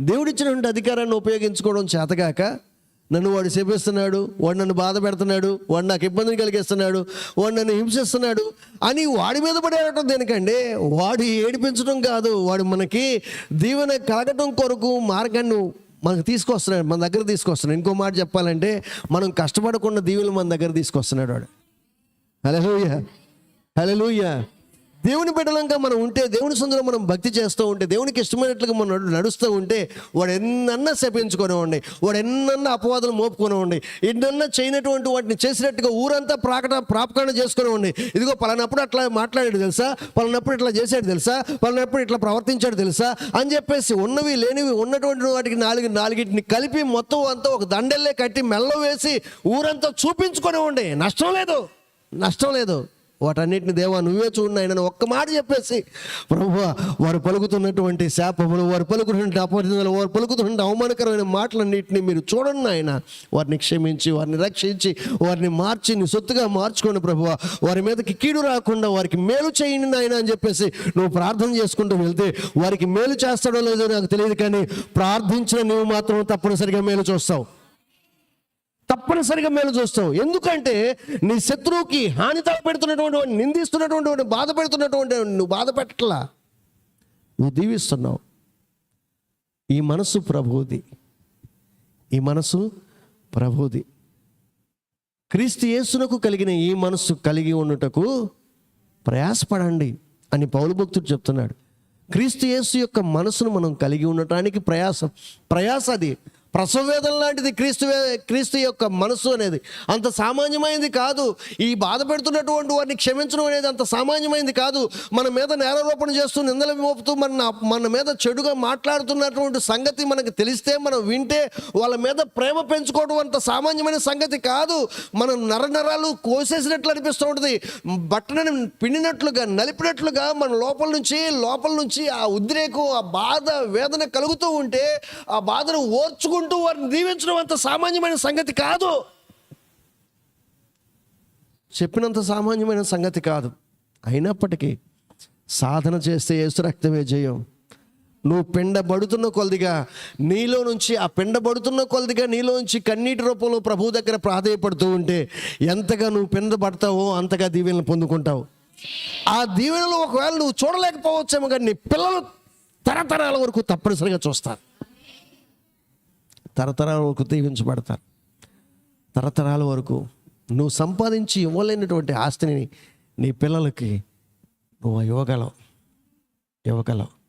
దేవుడిచ్చినటువంటి అధికారాన్ని ఉపయోగించుకోవడం చేతగాక నన్ను వాడు శపిస్తున్నాడు వాడు నన్ను బాధ పెడుతున్నాడు వాడు నాకు ఇబ్బందిని కలిగిస్తున్నాడు వాడు నన్ను హింసిస్తున్నాడు అని వాడి మీద పడేయటం దేనికండి? వాడు ఏడిపించడం కాదు. వాడు మనకి దీవెన కలగటం కొరకు మార్గాన్ని మనకు తీసుకొస్తున్నాడు మన దగ్గర తీసుకొస్తున్నాడు. ఇంకో మాట చెప్పాలంటే మనం కష్టపడకుండా దీవులు మన దగ్గర తీసుకొస్తున్నాడు వాడు. హలో హలోయ దేవుని బిడ్డలంగా మనం ఉంటే దేవుని సందులో మనం భక్తి చేస్తూ ఉంటే దేవునికి ఇష్టమైనట్లుగా మనం నడుస్తూ ఉంటే వాడు ఎన్నన్నా శపించుకునేవాడి వాడు ఎన్నన్నా అపవాదులు మోపుకునేవాడి ఎన్నన్నా చేయనటువంటి వాటిని చేసినట్టుగా ఊరంతా ప్రాకట ప్రాపకరణ చేసుకునేవాడిని ఇదిగో పలానప్పుడు అట్లా మాట్లాడాడు తెలుసా? పలానప్పుడు ఇట్లా చేశాడు తెలుసా? పలానప్పుడు ఇట్లా ప్రవర్తించాడు తెలుసా? అని చెప్పేసి ఉన్నవి లేనివి ఉన్నటువంటి వాటికి నాలుగు నాలుగింటిని కలిపి మొత్తం అంతా ఒక దండల్లే కట్టి మెల్ల వేసి ఊరంతా చూపించుకునేవాడి నష్టం లేదు. నష్టం లేదు. వాటన్నిటిని దేవా నువ్వే చూడండి ఒక్క మాట చెప్పేసి ప్రభు వారు పలుకుతున్నటువంటి శాపములు వారు పలుకుతున్నటువంటి అపరిధులు వారు పలుకుతున్న అవమానకరమైన మాటలన్నింటినీ మీరు చూడండి ఆయన వారిని క్షమించి వారిని రక్షించి వారిని మార్చి నీ సొత్తుగా మార్చుకోండి ప్రభు వారి మీదకి కీడు రాకుండా వారికి మేలు చేయండి నాయన అని చెప్పేసి నువ్వు ప్రార్థన చేసుకుంటూ వెళ్తే వారికి మేలు చేస్తాడో లేదో నాకు తెలియదు కానీ ప్రార్థించిన నువ్వు మాత్రం తప్పనిసరిగా మేలు చూస్తావు. తప్పనిసరిగా మేలు చూస్తావు. ఎందుకంటే నీ శత్రువుకి హాని తలపెడుతున్నటువంటి వాడిని నిందిస్తున్నటువంటి వాడిని బాధ పెడుతున్నటువంటి నువ్వు బాధ పెట్టట్లా నువ్వు దీవిస్తున్నావు. ఈ మనసు ప్రభుది ఈ మనసు ప్రభుది క్రీస్తు యేసునకు కలిగిన ఈ మనస్సు కలిగి ఉండుటకు ప్రయాసపడండి అని పౌలు భక్తుడు చెప్తున్నాడు. క్రీస్తు యేసు యొక్క మనసును మనం కలిగి ఉండటానికి ప్రయాసం ప్రయాస అది. ప్రసవేదన లాంటిది క్రీస్తు క్రీస్తు యొక్క మనస్సు అనేది అంత సామాన్యమైనది కాదు. ఈ బాధ పెడుతున్నటువంటి వారిని క్షమించడం అనేది అంత సామాన్యమైనది కాదు. మన మీద నేరారోపణ చేస్తూ నిందలు మోపుతూ మన మన మీద చెడుగా మాట్లాడుతున్నటువంటి సంగతి మనకు తెలిస్తే మనం వింటే వాళ్ళ మీద ప్రేమ పెంచుకోవడం అంత సామాన్యమైన సంగతి కాదు. మనం నరనరాలు కోసేసినట్లు అనిపిస్తూ ఉంటుంది. బట్టనని పిండినట్లుగా నలిపినట్లుగా మన లోపల నుంచి లోపల నుంచి ఆ ఉద్రేకం ఆ బాధ వేదన కలుగుతూ ఉంటే ఆ బాధను ఓర్చుకుంటూ వారిని దీవించడం అంత సామాన్యమైన సంగతి కాదు. చెప్పినంత సామాన్యమైన సంగతి కాదు. అయినప్పటికీ సాధన చేస్తే ఏసు రక్తమే జయం. నువ్వు పిండబడుతున్న కొలదిగా నీలో నుంచి ఆ పిండబడుతున్న కొలదిగా నీలో నుంచి కన్నీటి రూపంలో ప్రభు దగ్గర ప్రాధాయపడుతూ ఉంటే ఎంతగా నువ్వు పిండబడతావో అంతగా దీవెనలు పొందుకుంటావు. ఆ దీవెనలు ఒకవేళ నువ్వు చూడలేకపోవచ్చేమో కానీ నీ పిల్లలు తరతరాల వరకు తప్పనిసరిగా చూస్తారు. తరతరాల వరకు దీవించబడతారు. తరతరాల వరకు నువ్వు సంపాదించి ఇవ్వలేనటువంటి ఆస్తిని నీ పిల్లలకి నువ్వు ఇవ్వగలవు. ఇవ్వగలవు.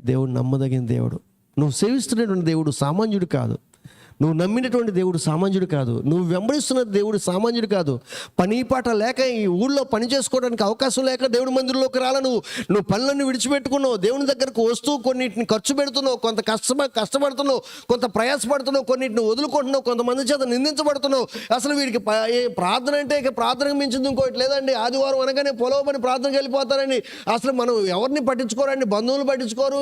దేవుడు నమ్మదగిన దేవుడు. నువ్వు సేవిస్తున్నటువంటి దేవుడు సామాన్యుడు కాదు. నువ్వు నమ్మినటువంటి దేవుడు సామాన్యుడు కాదు. నువ్వు వెంబడిస్తున్న దేవుడు సామాన్యుడు కాదు. పని పాట లేక ఈ ఊళ్ళో పని చేసుకోవడానికి అవకాశం లేక దేవుడి మందిరంలోకి రాల నువ్వు. నువ్వు పనులన్నీ విడిచిపెట్టుకున్నావు. దేవుని దగ్గరకు వస్తూ కొన్నిటిని ఖర్చు పెడుతున్నావు. కొంత కష్టమ కష్టపడుతున్నావు. కొంత ప్రయాసపడుతున్నావు. కొన్నిటిని వదులుకుంటున్నావు. కొంతమంది చేత నిందించబడుతున్నావు. అసలు వీడికి ప్రార్థన అంటే ఇక ప్రార్థనకు మించింది ఇంకోటి లేదండి. ఆదివారం అనగానే పొలవమని ప్రార్థనకి వెళ్ళిపోతారని. అసలు మనం ఎవరిని పట్టించుకోరండి? బంధువులు పట్టించుకోరు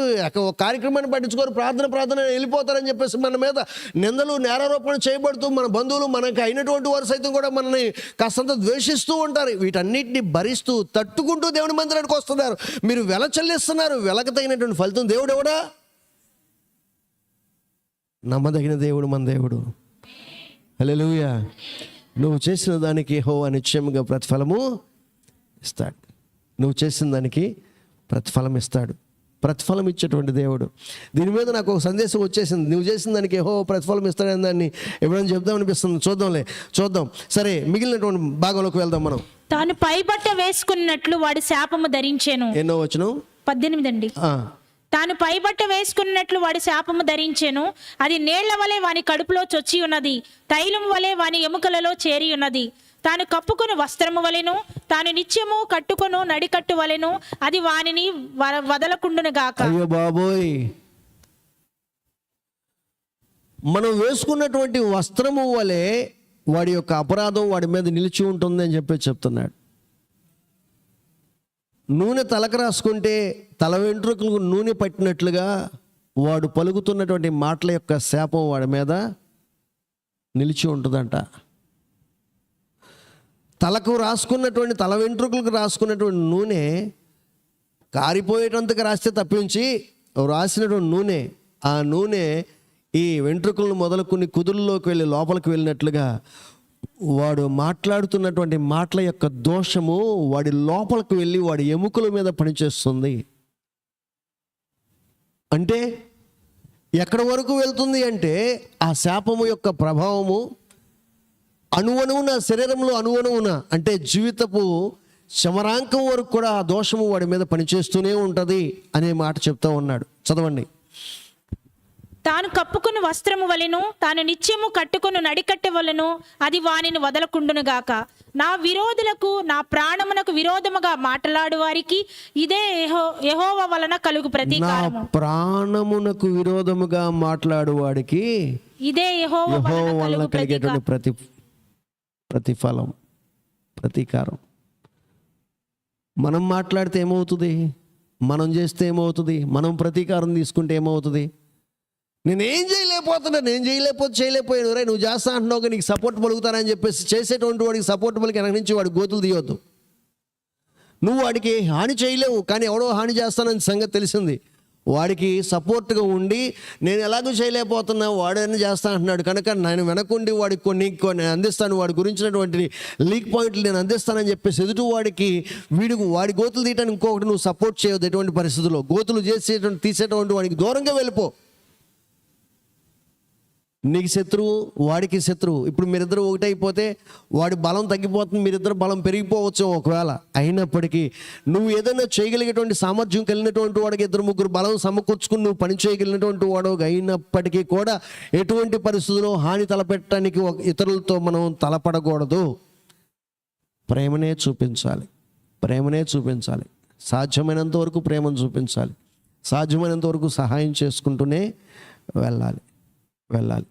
కార్యక్రమాన్ని పట్టించుకోరు. ప్రార్థన ప్రార్థన వెళ్ళిపోతారని చెప్పేసి మన మీద ప్రజలు నేరారోపణ చేయబడుతూ మన బంధువులు మనకి అయినటువంటి వారు సైతం కూడా మనల్ని కాస్తంత ద్వేషిస్తూ ఉంటారు. వీటన్నిటిని భరిస్తూ తట్టుకుంటూ దేవుని మందిరానికి వస్తున్నారు. మీరు వెల చెల్లిస్తున్నారు. వెలక తగినటువంటి ఫలితం దేవుడు ఎవడా? నమ్మదగిన దేవుడు మన దేవుడు. హలోయా నువ్వు చేసిన దానికి హో నిశ్చయముగా ప్రతిఫలము ఇస్తాడు. నువ్వు చేసిన దానికి ప్రతిఫలం ఇస్తాడు. ప్రతిఫలం ఇచ్చేటువంటి దేవుడు. దీని మీద నాకు ఒక సందేశం వచ్చేసింది. నువ్వు చేసిన దానికి హో ప్రతిఫలం ఇస్తాడని దాన్ని ఎప్పుడైనా చెప్దాం అనిపిస్తుంది. చూద్దాంలే. చూద్దాం. సరే మిగిలినటువంటి భాగంలోకి వెళ్దాం మనం. తాను పైబట్ట వేసుకున్నట్లు వాడి శాపము ధరించెను. ఎన్నో వచ్చిన పద్దెనిమిది అండి. తాను పైబట్ట వేసుకున్నట్లు వాడి శాపము ధరించెను. అది నీళ్ళ వలె వాని కడుపులో చొచ్చి ఉన్నది. తైలం వలె వాని ఎముకలలో చేరి ఉన్నది. తాను కప్పుకొని వస్త్రము వలెను తాను నిత్యము కట్టుకొను నడికట్టు వలెను అది వానిని వ- వదలకుండును గాక. అయ్యో బాబోయ్. మనం వేసుకున్నటువంటి వస్త్రము వలె వాడి యొక్క అపరాధం వాడి మీద నిలిచి ఉంటుంది అని చెప్పి చెప్తున్నాడు. నూనె తలకు రాసుకుంటే తల వెంట్రుకలకు నూనె పట్టినట్లుగా వాడు పలుకుతున్నటువంటి మాటల యొక్క శాపం వాడి మీద నిలిచి ఉంటుందంట. తలకు రాసుకున్నటువంటి తల వెంట్రుకలకు రాసుకున్నటువంటి నూనె కారిపోయేటంతకు రాస్తే తప్పించి రాసినటువంటి నూనె ఆ నూనె ఈ వెంట్రుకలను మొదలుకుని కుదుల్లోకి వెళ్ళి లోపలికి వెళ్ళినట్లుగా వాడు మాట్లాడుతున్నటువంటి మాటల యొక్క దోషము వాడి లోపలికి వెళ్ళి వాడి ఎముకల మీద పనిచేస్తుంది. అంటే ఎక్కడి వరకు వెళ్తుంది అంటే ఆ శాపము యొక్క ప్రభావము అణువణువున శరీరంలో అణువణువున? అంటే జీవితపు శమరాంకం వరకు కూడా ఆ దోషము వాడి మీద పనిచేస్తూనే ఉంటుంది అనే మాట చెప్తా ఉన్నాడు. చదవండి. తాను కప్పుకుని వస్త్రము వలెను తాను నిత్యము కట్టుకుని నడికట్టె వలెను అది వానిని వదలకుండునుగాక నా విరోధులకు నా ప్రాణమునకు విరోధముగా మాట్లాడు వారికి ఇదే యెహో యెహోవా వలన కలుగు నా ప్రతీకారము ప్రాణమునకు విరోధముగా మాట్లాడు వాడికి ఇదే యెహోవా యహో వలన కలిగేటువంటి ప్రతి ప్రతిఫలం ప్రతీకారం. మనం మాట్లాడితే ఏమవుతుంది? మనం చేస్తే ఏమవుతుంది? మనం ప్రతీకారం తీసుకుంటే ఏమవుతుంది? నేనేం చేయలేకపోతున్నా నేను చేయలేకపోతే చేయలేకపోయాను. రే నువ్వు చేస్తా అంటున్నావు నీకు సపోర్ట్ పలుకుతానని చెప్పేసి చేసేటువంటి వాడికి సపోర్ట్ పలికి వెనక నుంచి వాడు గోతులు తీయొద్దు. నువ్వు వాడికి హాని చేయలేవు కానీ ఎవడో హాని చేస్తానని సంగతి తెలిసింది. వాడికి సపోర్ట్గా ఉండి నేను ఎలాగో చేయలేకపోతున్నా వాడని చేస్తా అంటున్నాడు. కనుక నేను వెనకుండి వాడికి కొన్ని కొన్ని అందిస్తాను. వాడి గురించినటువంటి లీక్ పాయింట్లు నేను అందిస్తానని చెప్పేసి ఎదుటి వాడికి వీడికి వాడి గోతులు తీయటానికి ఇంకొకటి నువ్వు సపోర్ట్ చేయవద్దు ఎటువంటి పరిస్థితుల్లో. గోతులు చేసేటువంటి తీసేటువంటి వాడికి దూరంగా వెళ్ళిపో. నీకు శత్రువు వాడికి శత్రువు. ఇప్పుడు మీరిద్దరు ఒకటైపోతే వాడి బలం తగ్గిపోతుంది మీరిద్దరు బలం పెరిగిపోవచ్చు ఒకవేళ. అయినప్పటికీ నువ్వు ఏదైనా చేయగలిగేటువంటి సామర్థ్యం కలిగినటువంటి వాడికి ఇద్దరు ముగ్గురు బలం సమకూర్చుకుని నువ్వు పని చేయగలిగినటువంటి వాడు అయినప్పటికీ కూడా ఎటువంటి పరిస్థితుల్లో హాని తలపెట్టడానికి ఒక ఇతరులతో మనం తలపడకూడదు. ప్రేమనే చూపించాలి. ప్రేమనే చూపించాలి. సాధ్యమైనంత వరకు ప్రేమను చూపించాలి. సాధ్యమైనంత వరకు సహాయం చేసుకుంటూనే వెళ్ళాలి. వెళ్ళాలి.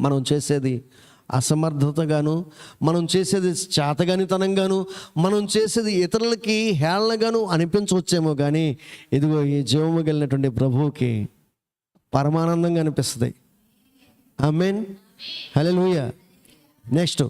మనం చేసేది అసమర్థతగాను మనం చేసేది చేతగానితనంగాను మనం చేసేది ఇతరులకి హేళనగాను అనిపించవచ్చేమో కానీ ఇదిగో ఈ జీవము కలిగినటువంటి ప్రభువుకి పరమానందంగా అనిపిస్తుంది. ఐ మీన్ హలో నెక్స్ట్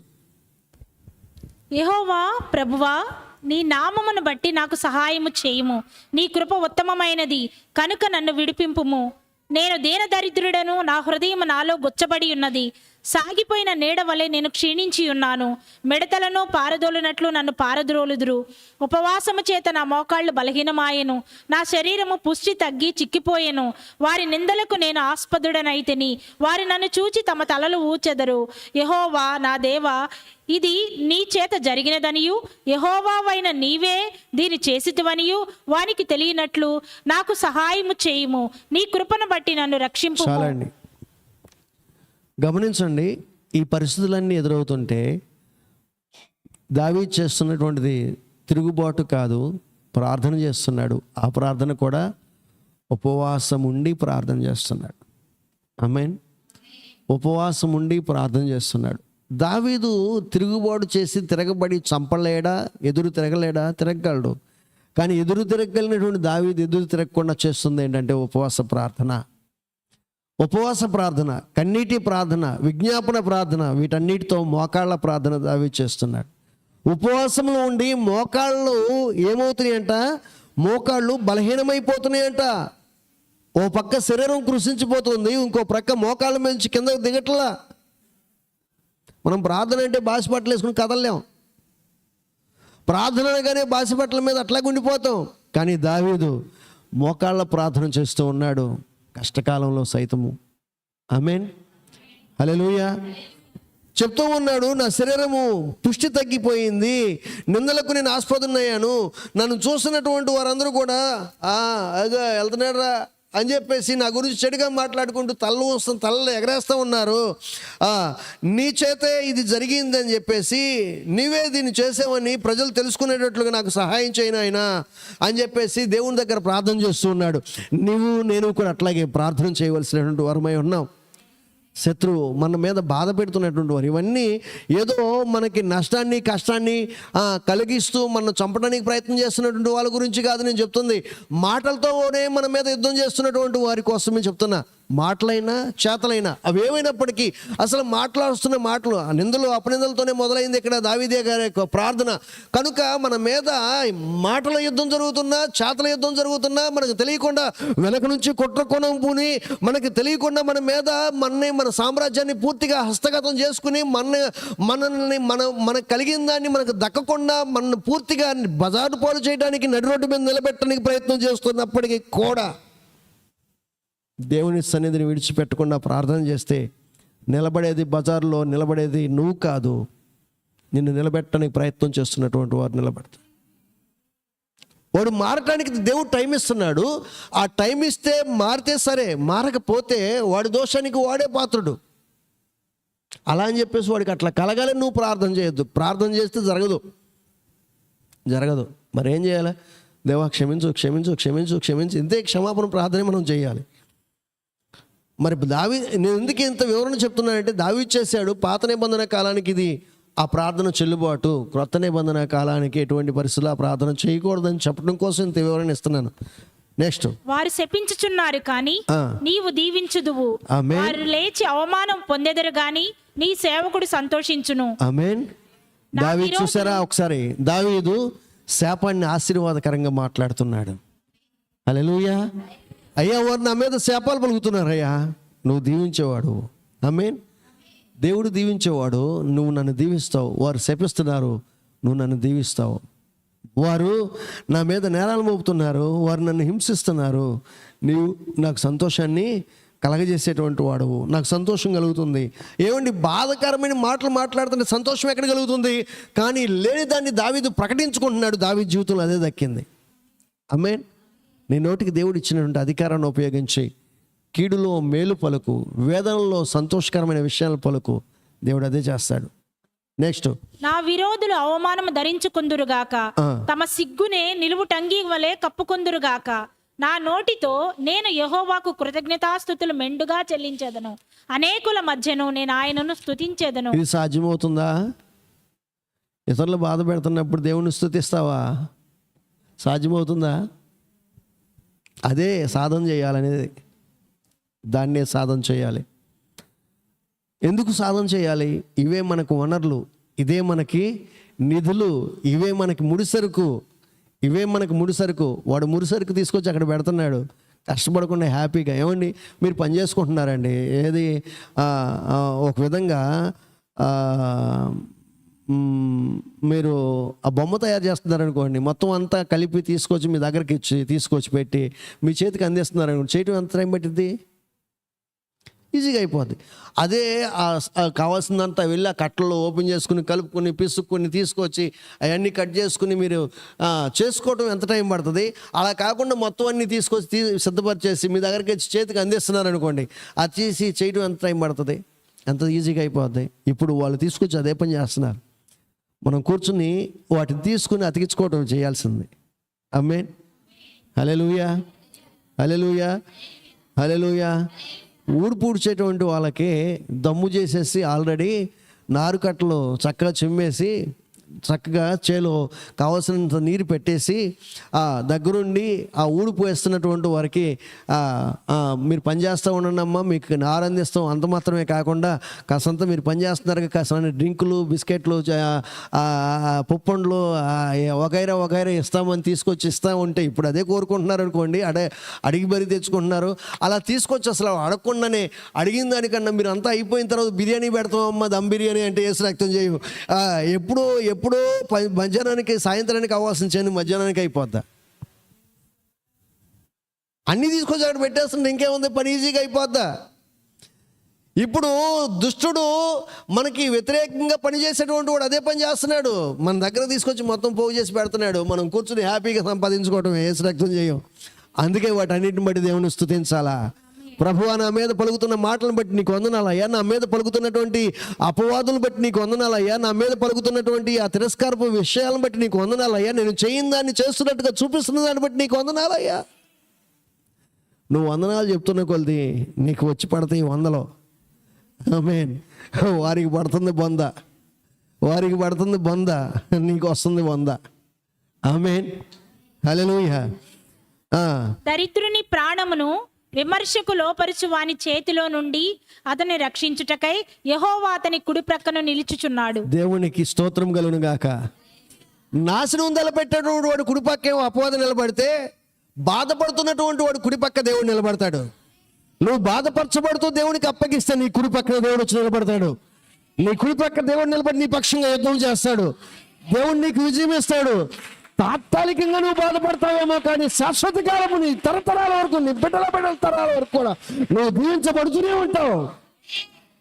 యహోవా ప్రభువా నీ నామమును బట్టి నాకు సహాయము చేయుము. నీ కృప ఉత్తమమైనది. కనుక నన్ను విడిపింపుము. నేను దీనదరిద్రుడను నా హృదయం నాలో గుచ్చబడి ఉన్నది. సాగిపోయిన నీడ వలె నేను క్షీణించి ఉన్నాను. మిడతలను పారదోలినట్లు నన్ను పారద్రోలుదురు. ఉపవాసము చేత నా మోకాళ్ళు బలహీనమాయెను. నా శరీరము పుష్టి తగ్గి చిక్కిపోయెను. వారి నిందలకు నేను ఆస్పదుడనైతిని. వారి నన్ను చూచి తమ తలలు ఊచెదరు. యహోవా నా దేవా ఇది నీ చేత జరిగినదనియు. యహోవావైన నీవే దీని చేసితివనియు. వానికి తెలియనట్లు నాకు సహాయము చేయుము. నీ కృపను బట్టి నన్ను రక్షింపు గమనించండి ఈ పరిస్థితులన్నీ ఎదురవుతుంటే దావీ చేస్తున్నటువంటిది తిరుగుబాటు కాదు ప్రార్థన చేస్తున్నాడు. ఆ ప్రార్థన కూడా ఉపవాసం ఉండి ప్రార్థన చేస్తున్నాడు. మీన్ ఉపవాసం ఉండి ప్రార్థన చేస్తున్నాడు. దావీదు తిరుగుబాటు చేసి తిరగబడి చంపలేడా ఎదురు తిరగలేడా? తిరగగలడు. కానీ ఎదురు తిరగలిగినటువంటి దావీదు ఎదురు తిరగకుండా చేస్తుంది ఏంటంటే ఉపవాస ప్రార్థన. ఉపవాస ప్రార్థన కన్నీటి ప్రార్థన విజ్ఞాపన ప్రార్థన వీటన్నిటితో మోకాళ్ళ ప్రార్థన దావి చేస్తున్నాడు. ఉపవాసంలో ఉండి మోకాళ్ళు ఏమవుతున్నాయంట? మోకాళ్ళు బలహీనమైపోతున్నాయంట. ఓ పక్క శరీరం కృషించిపోతుంది ఇంకో ప్రక్క మోకాళ్ళ నుంచి కిందకు దిగట్లా. మనం ప్రార్థన అంటే బాసిపట్టలు వేసుకుని కదలలేం. ప్రార్థన అనగానే బాసిపట్టల మీద అట్లా ఉండిపోతాం. కానీ దావీదు మోకాళ్ళ ప్రార్థన చేస్తూ ఉన్నాడు. కష్టకాలంలో సైతము. ఆమెన్. హలోయ చెప్తూ ఉన్నాడు నా శరీరము పుష్టి తగ్గిపోయింది నిందలకు నేను ఆస్పదున్నయ్యాను. నన్ను చూస్తున్నటువంటి వారందరూ కూడా ఆ అగా రా అని చెప్పేసి నా గురించి చెడుగా మాట్లాడుకుంటూ తలలు వస్తు తలలు ఎగరేస్తూ ఉన్నారు. నీ చేతే ఇది జరిగిందని చెప్పేసి నీవే దీన్ని చేసావని ప్రజలు తెలుసుకునేటట్లుగా నాకు సహాయం చేయను ఆయన అని చెప్పేసి దేవుని దగ్గర ప్రార్థన చేస్తూ ఉన్నాడు. నువ్వు నేను కూడా అట్లాగే ప్రార్థన చేయవలసినటువంటి వరమై ఉన్నాం. శత్రువు మన మీద బాధ పెడుతున్నటువంటి వారు. ఇవన్నీ ఏదో మనకి నష్టాన్ని కష్టాన్ని కలిగిస్తూ మనం చంపడానికి ప్రయత్నం చేస్తున్నటువంటి వాళ్ళ గురించి కాదు నేను చెప్తుంది. మాటలతోనే మన మీద యుద్ధం చేస్తున్నటువంటి వారి కోసమే చెప్తున్నా. మాటలైనా చేతలైనా అవి ఏమైనప్పటికీ అసలు మాట్లాడుస్తున్న మాటలు ఆ నిందలు అపనిందలతోనే మొదలైంది ఇక్కడ దావిదే గారి యొక్క ప్రార్థన. కనుక మన మీద మాటల యుద్ధం జరుగుతున్నా చేతల యుద్ధం జరుగుతున్నా మనకు తెలియకుండా వెనక నుంచి కుట్రకోణం పూని మనకి తెలియకుండా మన మీద మనని మన సామ్రాజ్యాన్ని పూర్తిగా హస్తగతం చేసుకుని మన మనల్ని మన మనకు కలిగిన దాన్ని మనకు దక్కకుండా మనల్ని పూర్తిగా బజారు పాలు చేయడానికి నడి రోడ్డు మీద నిలబెట్టడానికి ప్రయత్నం చేస్తున్నప్పటికీ కూడా దేవుని సన్నిధిని విడిచిపెట్టకుండా ప్రార్థన చేస్తే నిలబడేది బజార్లో నిలబడేది నువ్వు కాదు. నిన్ను నిలబెట్టడానికి ప్రయత్నం చేస్తున్నటువంటి వారు నిలబడతారు. వాడు మారటానికి దేవుడు టైం ఇస్తున్నాడు. ఆ టైం ఇస్తే మారితే సరే మారకపోతే వాడి దోషానికి వాడే పాత్రుడు. అలా అని చెప్పేసి వాడికి అట్లా కలగాలని నువ్వు ప్రార్థన చేయొద్దు. ప్రార్థన చేస్తే జరగదు. జరగదు. మరి ఏం చేయాలి? దేవా క్షమించు క్షమించు క్షమించు క్షమించు. ఇంతే క్షమాపణ ప్రార్థన మనం చేయాలి. మరి దావి నేను ఎందుకు ఇంత వివరణ చెప్తున్నానంటే దావి చేశాడు పాత నిబంధన కాలానికి ఇది ఆ ప్రార్థన చెల్లుబాటు. క్రొత్త నిబంధన కాలానికి ఎటువంటి పరిస్థితుల్లో ఆ ప్రార్థన చేయకూడదని చెప్పడం కోసం ఇంత వివరణ ఇస్తున్నాను. నెక్స్ట్ వారు శపించుచున్నారు కానీ. నీవు దీవించుదువు. వారు లేచి అవమానం పొందెదరు గాని నీ సేవకుడు సంతోషించును. ఆమెన్ దావీ చూసారా ఒకసారి దావీదు శాపాన్ని ఆశీర్వాదకరంగా మాట్లాడుతున్నాడు. అలెలుయా అయ్యా వారు నా మీద శాపాలు పలుకుతున్నారు అయ్యా నువ్వు దీవించేవాడు. ఆమెన్. దేవుడు దీవించేవాడు. నువ్వు నన్ను దీవిస్తావు. వారు శపిస్తున్నారు. నువ్వు నన్ను దీవిస్తావు. వారు నా మీద నేరాలు మోపుతున్నారు. వారు నన్ను హింసిస్తున్నారు. నీవు నాకు సంతోషాన్ని కలగజేసేటువంటి వాడు నాకు సంతోషం కలుగుతుంది. ఏమండి బాధకరమైన మాటలు మాట్లాడుతుంటే సంతోషం ఎక్కడ కలుగుతుంది? కానీ లేని దాన్ని దావీదు ప్రకటించుకుంటున్నాడు. దావీ జీవితంలో అదే దక్కింది. అమ్మేన్ నీ నోటికి దేవుడు ఇచ్చినటువంటి అధికారాన్ని ఉపయోగించి కీడులో మేలు పలుకు వేదనలో సంతోషకరమైన విషయాల పలుకు దేవుడు అదే చేస్తాడు. నెక్స్ట్ నా విరోధులు అవమానము ధరించుకుందురుగాక. తమ సిగ్గునే నిలువుటంగి వలె కప్పుకుందురుగాక నా నోటితో నేను యెహోవాకు కృతజ్ఞతాస్థుతులు మెండుగా చెల్లించేదను. అనేకుల మధ్యను నేను ఆయనను స్తుతించేదను. ఇది సాధ్యమవుతుందా? ఇతరులు బాధ పెడుతున్నప్పుడు దేవుని స్థుతిస్తావా సాధ్యమవుతుందా? అదే సాధన చేయాలనేది దాన్నే సాధన చేయాలి. ఎందుకు సాధన చేయాలి? ఇవే మనకు వనరులు ఇదే మనకి నిధులు ఇవే మనకి ముడిసరుకు ఇవే మనకి ముడిసరుకు వాడు ముడిసరుకు తీసుకొచ్చి అక్కడ పెడుతున్నాడు. కష్టపడకుండా హ్యాపీగా. ఏమండి? మీరు పని చేసుకుంటున్నారండి. ఏది? ఒక విధంగా మీరు ఆ బొమ్మ తయారు చేస్తున్నారనుకోండి మొత్తం అంతా కలిపి తీసుకొచ్చి మీ దగ్గరికి ఇచ్చి తీసుకొచ్చి పెట్టి మీ చేతికి అందిస్తున్నారనుకోండి చేయటం ఎంత టైం పట్టింది ఈజీగా అయిపోద్ది. అదే కావాల్సిందంతా వెళ్ళి ఆ కట్టలు ఓపెన్ చేసుకుని కలుపుకొని పిసుక్కుని తీసుకొచ్చి అవన్నీ కట్ చేసుకుని మీరు చేసుకోవటం ఎంత టైం పడుతుంది? అలా కాకుండా మొత్తం అన్ని తీసుకొచ్చి తీ సిద్ధపరిచేసి మీ దగ్గరికి వచ్చి చేతికి అందిస్తున్నారు అనుకోండి అది చేసి చేయడం ఎంత టైం పడుతుంది? ఎంత ఈజీగా అయిపోద్ది? ఇప్పుడు వాళ్ళు తీసుకొచ్చి అదే పని చేస్తున్నారు. మనం కూర్చుని వాటిని తీసుకుని అతికించుకోవటం చేయాల్సింది. అమ్మే హలెలుయా హలెలుయా హలెలుయా ఊడు పూడ్చేటువంటి వాళ్ళకి దమ్ము చేసేసి ఆల్రెడీ నారుకట్టలు చక్కగా చిమ్మేసి చక్కగా చేలో కావలసినంత నీరు పెట్టేసి ఆ దగ్గరుండి ఆ ఊడిపోయేస్తున్నటువంటి వారికి మీరు పనిచేస్తూ ఉండనమ్మా ఉండండి అమ్మా మీకు ఆనందిస్తాం. అంత మాత్రమే కాకుండా కాసంత మీరు పని చేస్తున్నారు డ్రింకులు బిస్కెట్లు చ- పుప్పండ్లు వగైరా వగైరా ఇస్తామని తీసుకొచ్చి ఇస్తా ఉంటే ఇప్పుడు అదే కోరుకుంటున్నారు అనుకోండి అడే అడిగి బరి తెచ్చుకుంటున్నారు. అలా తీసుకొచ్చి అసలు అడగకుండానే అడిగిన దానికన్నా మీరు అంతా అయిపోయిన తర్వాత బిర్యానీ పెడతామమ్మా దమ్ బిర్యానీ అంటే వేసి రక్తం చేయు. ఎప్పుడో ఎప్పుడో మధ్యాహ్నానికి సాయంత్రానికి అవ్వాల్సిన చేయని మధ్యాహ్నానికి అయిపోద్దా. అన్నీ తీసుకొచ్చి అక్కడ పెట్టేస్తుంటే ఇంకేముంది? పని ఈజీగా అయిపోద్దా. ఇప్పుడు దుష్టుడు మనకి వ్యతిరేకంగా పనిచేసేటువంటి వాడు అదే పని చేస్తున్నాడు. మన దగ్గర తీసుకొచ్చి మొత్తం పోగు చేసి పెడుతున్నాడు. మనం కూర్చుని హ్యాపీగా సంపాదించుకోవటం ఏ రక్తం చేయం. అందుకే వాటన్నిటిని బట్టి దేవుని స్థుతించాలా? ప్రభువా నా మీద పలుకుతున్న మాటలను బట్టి నీకు వందనాలయ్యా. నా మీద పలుకుతున్నటువంటి అపవాదులను బట్టి నీకు వందనాలయ్యా. నా మీద పలుకుతున్నటువంటి ఆ తిరస్కారపు విషయాలను బట్టి నీకు వందనాలయ్యా. నేను చేయని దాన్ని చేస్తున్నట్టుగా చూపిస్తున్న దాన్ని బట్టి నీకు వందనాలయ్యా. నువ్వు వందనాలు చెప్తున్న కొలిది నీకు వచ్చి పడతాయి వందలో. ఆమేన్. వారికి పడుతుంది బొంద. వారికి పడుతుంది బొంద. నీకు వస్తుంది బొంద. ఆమెన్. హలో దరిద్రుని ప్రాణమును విమర్శకు లోపరుచు వాని చేతిలో నుండి అతని రక్షించుటకై యహోవా అతని కుడి ప్రక్కన నిలుచుచున్నాడు. దేవునికి స్తోత్రం కలుగును గాక నాశనం నిలబెట్టేటువంటి వాడు కుడిపక్కేమో అపవాదం నిలబడితే బాధపడుతున్నటువంటి వాడు కుడిపక్క దేవుడు నిలబడతాడు. నువ్వు బాధపరచబడుతూ దేవునికి అప్పగిస్తే నీ కుడిపక్కన దేవుడు వచ్చి నిలబడతాడు. నీ కుడిపక్క దేవుడు నిలబడి నీ పక్షంగా యుద్ధం చేస్తాడు. దేవుడు నీకు విజయం ఇస్తాడు. తాత్కాలికంగా నువ్వు బాధపడతావేమో కానీ శాశ్వత కాలము నీ తరతరాల వరకు నీ బిడ్డల బిడ్డల తరాల వరకు కూడా నువ్వు దీవించబడుతూనే ఉంటావు.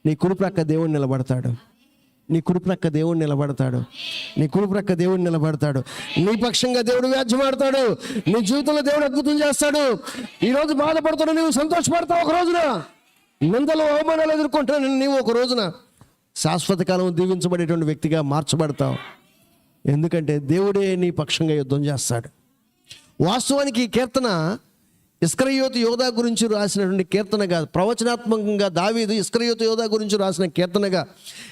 నీ కుడిప్రక్క దేవుడు నిలబడతాడు. నీ కుడిప్రక్క దేవుడు నిలబడతాడు. నీ కుడిప్రక్క దేవుడు నిలబడతాడు. నీ పక్షంగా దేవుడు వ్యాజ్యమాడతాడు నీ జీవితంలో దేవుడు అద్భుతం చేస్తాడు. ఈ రోజు బాధపడుతున్నా నువ్వు సంతోషపడతావు ఒక రోజున. నిందలు అవమానాలు ఎదుర్కొంటున్నా నీవు ఒక రోజున. శాశ్వత కాలం దీవించబడేటువంటి వ్యక్తిగా మార్చబడతావు. ఎందుకంటే దేవుడే నీ పక్షంగా యుద్ధం చేస్తాడు. వాస్తవానికి ఈ కీర్తన ఇస్క్రయోతి యోధా గురించి రాసినటువంటి కీర్తనగా ప్రవచనాత్మకంగా దావీదు ఇస్క్రయోతి యోధా గురించి రాసిన కీర్తనగా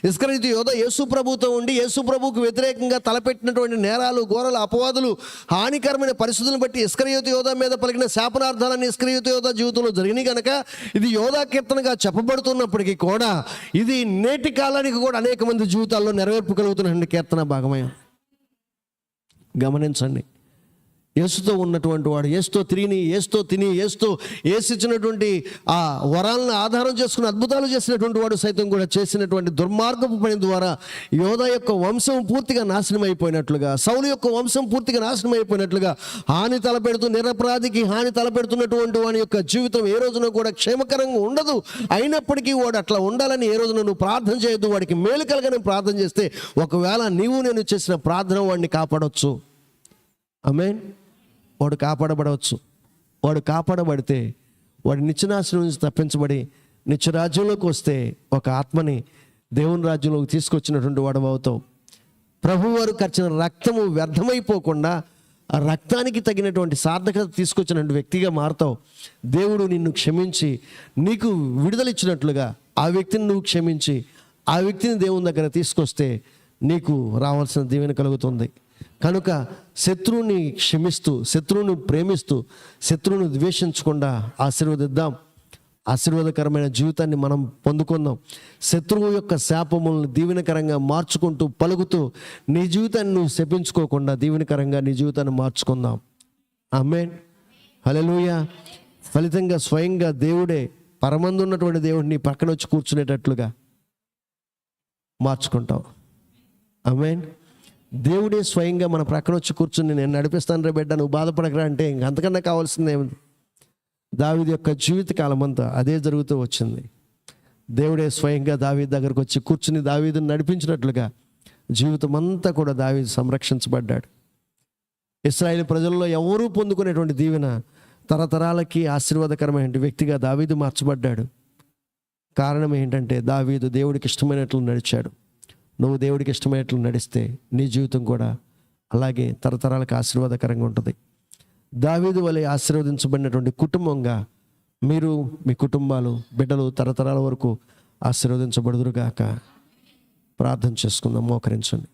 ఇస్కరయోతు యోధ యేసు ప్రభుతో ఉండి యేసు ప్రభుకు వ్యతిరేకంగా తలపెట్టినటువంటి నేరాలు ఘోరలు అపవాదులు హానికరమైన పరిస్థితులను బట్టి ఇస్క్రయోతి యోధా మీద పలికిన శాపనార్థాలన్నీ ఇస్కరయోతు యోధా జీవితంలో జరిగినాయి కనుక ఇది యోధా కీర్తనగా చెప్పబడుతున్నప్పటికీ కూడా ఇది నేటి కాలానికి కూడా అనేక మంది జీవితాల్లో నెరవేర్పు కీర్తన భాగమయ. గమనించండి. ఏసుతో ఉన్నటువంటి వాడు ఏసుతో తిరిగి ఏసుతో తిని ఏసుతో ఏసిచ్చినటువంటి ఆ వరాలను ఆధారం చేసుకుని అద్భుతాలు చేసినటువంటి వాడు సైతం కూడా చేసినటువంటి దుర్మార్గపు పని ద్వారా యోధ యొక్క వంశం పూర్తిగా నాశనం అయిపోయినట్లుగా సౌలు యొక్క వంశం పూర్తిగా నాశనం అయిపోయినట్లుగా హాని తలపెడుతూ నిరపరాధికి హాని తలపెడుతున్నటువంటి వాని యొక్క జీవితం ఏ రోజున కూడా క్షేమకరంగా ఉండదు. అయినప్పటికీ వాడు అట్లా ఉండాలని ఏ రోజున నువ్వు ప్రార్థన చేయొద్దు వాడికి మేలు కలగని ప్రార్థన చేస్తే ఒకవేళ నీవు నేను చేసిన ప్రార్థన వాడిని కాపాడొచ్చు. అమేన్ వాడు కాపాడబడవచ్చు. వాడు కాపాడబడితే వాడు నిత్యనాశనం నుంచి తప్పించబడి నిత్యరాజ్యంలోకి వస్తే ఒక ఆత్మని దేవుని రాజ్యంలోకి తీసుకొచ్చినటువంటి వాడు అవుతావు. ప్రభువారు ఖర్చిన రక్తము వ్యర్థమైపోకుండా ఆ రక్తానికి తగినటువంటి సార్థకత తీసుకొచ్చినటువంటి వ్యక్తిగా మారుతావు. దేవుడు నిన్ను క్షమించి నీకు విడుదలిచ్చినట్లుగా ఆ వ్యక్తిని నువ్వు క్షమించి ఆ వ్యక్తిని దేవుని దగ్గర తీసుకొస్తే నీకు రావాల్సిన దీవెన కలుగుతుంది. కనుక శత్రువుని క్షమిస్తూ శత్రువును ప్రేమిస్తూ శత్రువును ద్వేషించకుండా ఆశీర్వదిద్దాం. ఆశీర్వాదకరమైన జీవితాన్ని మనం పొందుకుందాం. శత్రువు యొక్క శాపములను దీవెనకరంగా మార్చుకుంటూ పలుకుతూ నీ జీవితాన్ని నువ్వు శపించుకోకుండా దీవెనకరంగా నీ జీవితాన్ని మార్చుకుందాం. ఆమెన్. హల్లెలూయా. ఫలితంగా స్వయంగా దేవుడే పరమందు ఉన్నటువంటి దేవుడిని నీ పక్కన వచ్చి కూర్చునేటట్లుగా మార్చుకుంటాం. ఆమెన్. దేవుడే స్వయంగా మన ప్రక్కన వచ్చి కూర్చుని నేను నడిపిస్తాను రే బిడ్డ నువ్వు బాధపడకరా అంటే ఇంక అంతకన్నా కావాల్సింది ఏమి? దావీది యొక్క జీవితకాలం అంతా అదే జరుగుతూ వచ్చింది. దేవుడే స్వయంగా దావీది దగ్గరకు వచ్చి కూర్చుని దావీదుని నడిపించినట్లుగా జీవితం అంతా కూడా దావీదు సంరక్షించబడ్డాడు. ఇస్రాయేల్ ప్రజల్లో ఎవరూ పొందుకునేటువంటి దీవెన తరతరాలకి ఆశీర్వాదకరమైన వ్యక్తిగా దావీదు మార్చబడ్డాడు. కారణం ఏంటంటే దావీదు దేవుడికి ఇష్టమైనట్లు నడిచాడు. నువ్వు దేవుడికి ఇష్టమైనట్లు నడిస్తే నీ జీవితం కూడా అలాగే తరతరాలకు ఆశీర్వాదకరంగా ఉంటుంది. దావీదు వలె ఆశీర్వదించబడినటువంటి కుటుంబంగా మీరు మీ కుటుంబాలు బిడ్డలు తరతరాల వరకు ఆశీర్వదించబడుదురుగాక. ప్రార్థన చేసుకుందాం మోకరించండి.